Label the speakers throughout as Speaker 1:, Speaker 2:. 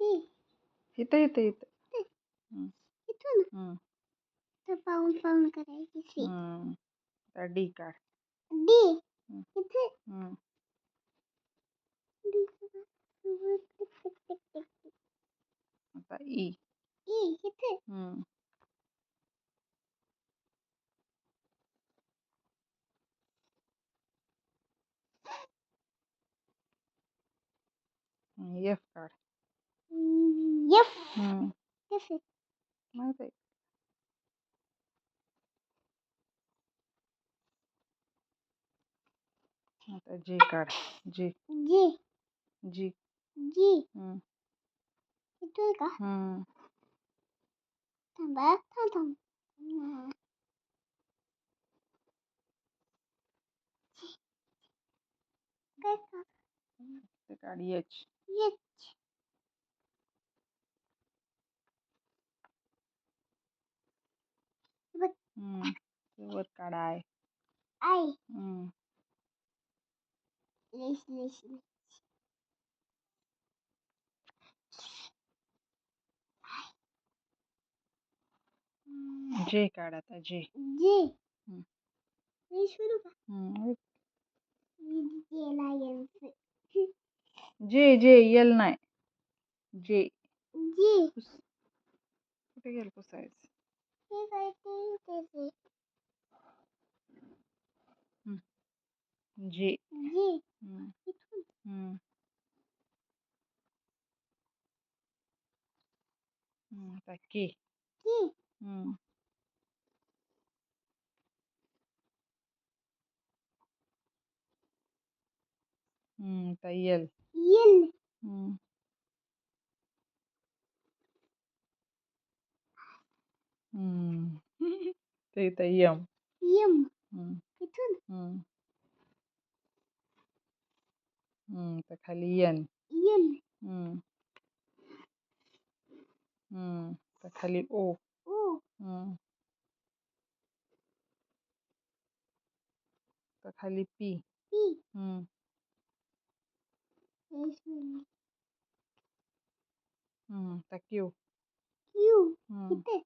Speaker 1: ती
Speaker 2: इथं इथं इथं
Speaker 1: इथून
Speaker 2: हम्म,
Speaker 1: तर पाऊन पाऊन करायची सी
Speaker 2: हम्म. आता डी काढ
Speaker 1: डी
Speaker 2: हम्म.
Speaker 1: इथे
Speaker 2: हम्म,
Speaker 1: डी टिक टिक टिक टिक टिक
Speaker 2: आता ई
Speaker 1: ई इथे
Speaker 2: हम्म, एफ काढ Yes! Hum. Perfeito. Maravilha.
Speaker 1: É.
Speaker 2: Tá
Speaker 1: de,
Speaker 2: cara.
Speaker 1: De. De.
Speaker 2: De.
Speaker 1: De. Hum. De cá. Hum. Também.
Speaker 2: tá Também. Carinha.
Speaker 1: Yes.
Speaker 2: हम्म. प्युअर काढा आहे
Speaker 1: Ai,
Speaker 2: हम्म. जे काढा आता जे.
Speaker 1: G.
Speaker 2: Hmm.
Speaker 1: जे
Speaker 2: जे येल नाही. जे.
Speaker 1: जे.
Speaker 2: कुठे गेल पुसायचं?
Speaker 1: हे काय ते?
Speaker 2: जे।
Speaker 1: जी।
Speaker 2: हम्म,
Speaker 1: इथून
Speaker 2: हम्म. हम्म, आता के हम्म, हम्म, आता यल
Speaker 1: यल
Speaker 2: हम्म, Ти та
Speaker 1: їм.
Speaker 2: Їм.
Speaker 1: Катун.
Speaker 2: Так халієн. Їн.
Speaker 1: Так
Speaker 2: халі о. О. Так
Speaker 1: халі
Speaker 2: пі.
Speaker 1: Пі.
Speaker 2: Так ю. Ю. Кіте.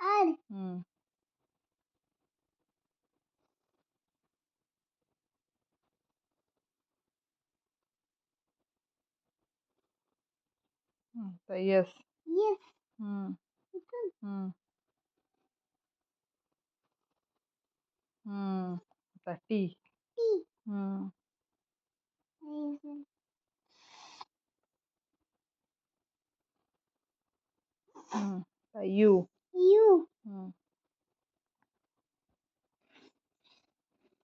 Speaker 2: Say
Speaker 1: mm.
Speaker 2: mm, yes. Yes.
Speaker 1: Hmm.
Speaker 2: Okay. Hmm. Hmm. The T. Mm. là you you ừ.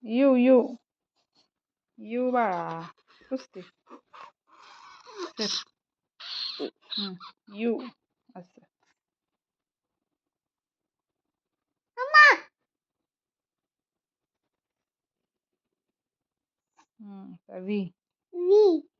Speaker 1: you
Speaker 2: you you bara
Speaker 1: pusti
Speaker 2: step ừ.
Speaker 1: you
Speaker 2: 아싸 엄마
Speaker 1: 음,
Speaker 2: 자, V.
Speaker 1: V.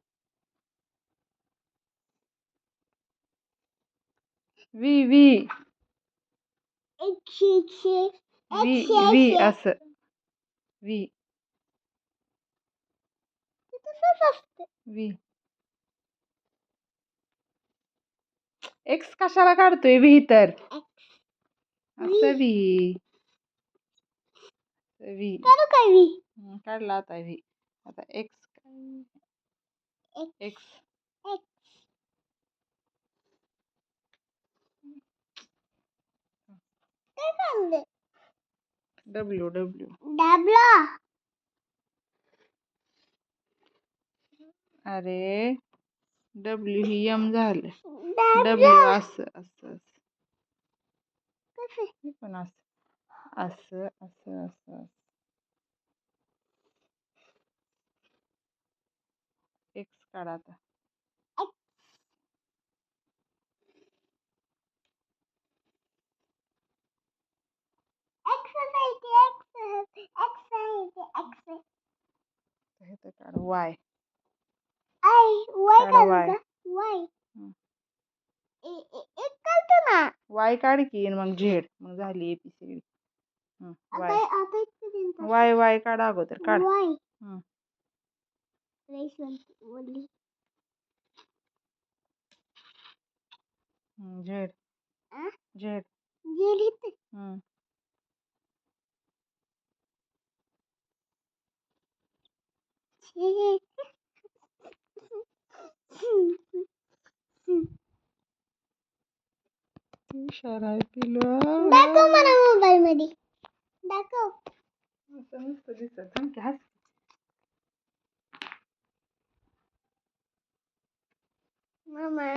Speaker 1: असतं
Speaker 2: व्ही एक्स कशाला काढतोय व्ही तर असं व्ही व्ही
Speaker 1: करू काय वी
Speaker 2: काढला आता व्ही आता एक्स
Speaker 1: एक्स
Speaker 2: डब्ल्यू. डब्ल्यू
Speaker 1: डबला
Speaker 2: अरे डब्ल्यू ही एम झालं.
Speaker 1: डबला
Speaker 2: डब्ल्यू असं असं असं. पण असं असं असं असं एक्स काढ आता. वाय Y.
Speaker 1: का वाय
Speaker 2: हम्म.
Speaker 1: ए- ए- एक काढतो ना
Speaker 2: वाय काढ की आणि मग झेड. मग झाली एपीसीडी
Speaker 1: आता
Speaker 2: वाय
Speaker 1: आता इतकं दिन
Speaker 2: वाय वाय काढ अगोदर काढ.
Speaker 1: वाय
Speaker 2: हम्म.
Speaker 1: रेशवंती बोलली
Speaker 2: हम्म, झेड.
Speaker 1: आ?
Speaker 2: झेड.
Speaker 1: गेली तर
Speaker 2: हम्म. आहे पिलू
Speaker 1: दाखव मला मोबाईल मध्ये दाखव
Speaker 2: नुसतं दिसत थांब
Speaker 1: मामा